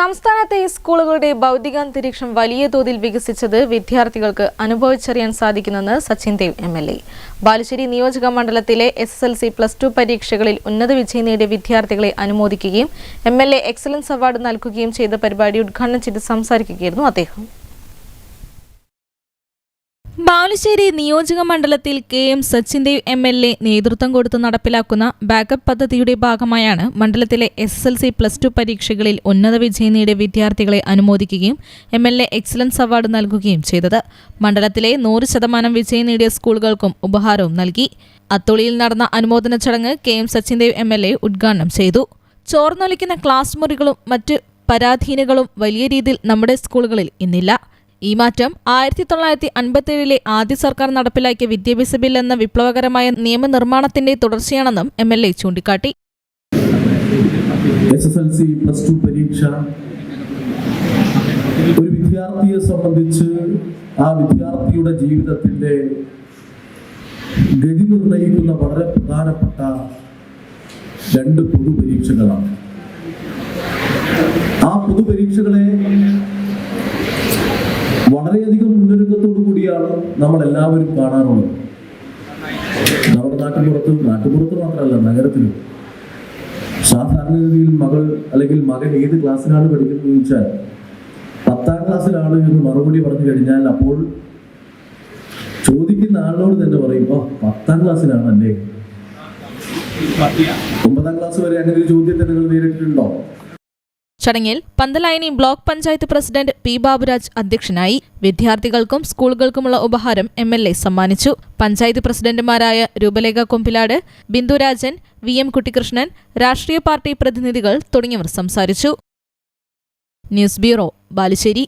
സംസ്ഥാനത്തെ സ്കൂളുകളുടെ ഭൗതികാന്തരീക്ഷം വലിയ തോതിൽ വികസിച്ചത് വിദ്യാർത്ഥികൾക്ക് അനുഭവിച്ചറിയാൻ സാധിക്കുന്നെന്ന് Sachin Dev M L A. Balussery നിയോജക മണ്ഡലത്തിലെ S S L C plus two പരീക്ഷകളിൽ ഉന്നത വിജയം നേടിയ വിദ്യാർത്ഥികളെ അനുമോദിക്കുകയും M L A excellence award നൽകുകയും ചെയ്ത പരിപാടി ഉദ്ഘാടനം ചെയ്ത് സംസാരിക്കുകയായിരുന്നു അദ്ദേഹം. ബാലുശ്ശേരി നിയോജക മണ്ഡലത്തിൽ K M Sachin M L A നേതൃത്വം കൊടുത്ത് നടപ്പിലാക്കുന്ന ബാക്കപ്പ് പദ്ധതിയുടെ ഭാഗമായാണ് മണ്ഡലത്തിലെ S S L C plus two പരീക്ഷകളിൽ ഉന്നത വിജയം നേടിയ വിദ്യാർത്ഥികളെ അനുമോദിക്കുകയും M L A excellence award നൽകുകയും ചെയ്തത്. മണ്ഡലത്തിലെ നൂറ് ശതമാനം വിജയം നേടിയ സ്കൂളുകൾക്കും ഉപഹാരവും നൽകി. അത്തോളിയിൽ നടന്ന അനുമോദന ചടങ്ങ് K M Sachin M L A ഉദ്ഘാടനം ചെയ്തു. ചോർന്നൊലിക്കുന്ന ക്ലാസ് മുറികളും മറ്റ് പരാധീനകളും വലിയ രീതിയിൽ നമ്മുടെ സ്കൂളുകളിൽ ഇന്നില്ല. ഈ മാറ്റം ആയിരത്തി തൊള്ളായിരത്തി അൻപത്തിയേഴിലെ ആദ്യ സർക്കാർ നടപ്പിലാക്കിയ വിദ്യാഭ്യാസ ബിൽ എന്ന വിപ്ലവകരമായ നിയമനിർമ്മാണത്തിന്റെ തുടർച്ചയാണെന്നും എം എൽ എ ചൂണ്ടിക്കാട്ടി. S S L C plus two പരീക്ഷ ഒരു വിദ്യാർത്ഥിയെ സംബന്ധിച്ച് ആ വിദ്യാർത്ഥിയുടെ ജീവിതത്തിന്റെ ഗതി നിർണയിക്കുന്ന വളരെ പ്രധാനപ്പെട്ട രണ്ട് പൊതുപരീക്ഷകളാണ് ആ പൊതുപരീക്ഷകളെ കൂടിയാണ് നമ്മൾ എല്ലാവരും കാണാറുള്ളത്. നമ്മുടെ നാട്ടിൻപുറത്തും നാട്ടിൻപുറത്ത് മാത്രമല്ല നഗരത്തിലും. സാധാരണഗതിയിൽ മകൾ അല്ലെങ്കിൽ മകൻ ഏത് ക്ലാസ്സിലാണ് പഠിക്കുന്നത് ചോദിച്ചാൽ പത്താം ക്ലാസ്സിലാണ് എന്ന് മറുപടി പറഞ്ഞു കഴിഞ്ഞാൽ അപ്പോൾ ചോദിക്കുന്ന ആളിനോട് തന്നെ പറയും പത്താം ക്ലാസ്സിലാണ് അല്ലേ? ഒമ്പതാം ക്ലാസ് വരെ അങ്ങനെ ഒരു തന്നെ നിങ്ങൾ നേരിട്ടിട്ടുണ്ടോ? ചടങ്ങിൽ Panthalayani block panchayat president P Baburaj അധ്യക്ഷനായി വിദ്യാർത്ഥികൾക്കും സ്കൂളുകൾക്കുമുള്ള ഉപഹാരം എം എൽ എ സമ്മാനിച്ചു. പഞ്ചായത്ത് പ്രസിഡന്റുമാരായ രൂപലേഖ കൊമ്പിലാട് ബിന്ദുരാജൻ വി എം കുട്ടിക്കൃഷ്ണൻ രാഷ്ട്രീയ പാർട്ടി പ്രതിനിധികൾ തുടങ്ങിയവർ സംസാരിച്ചു. News bureau Balussery.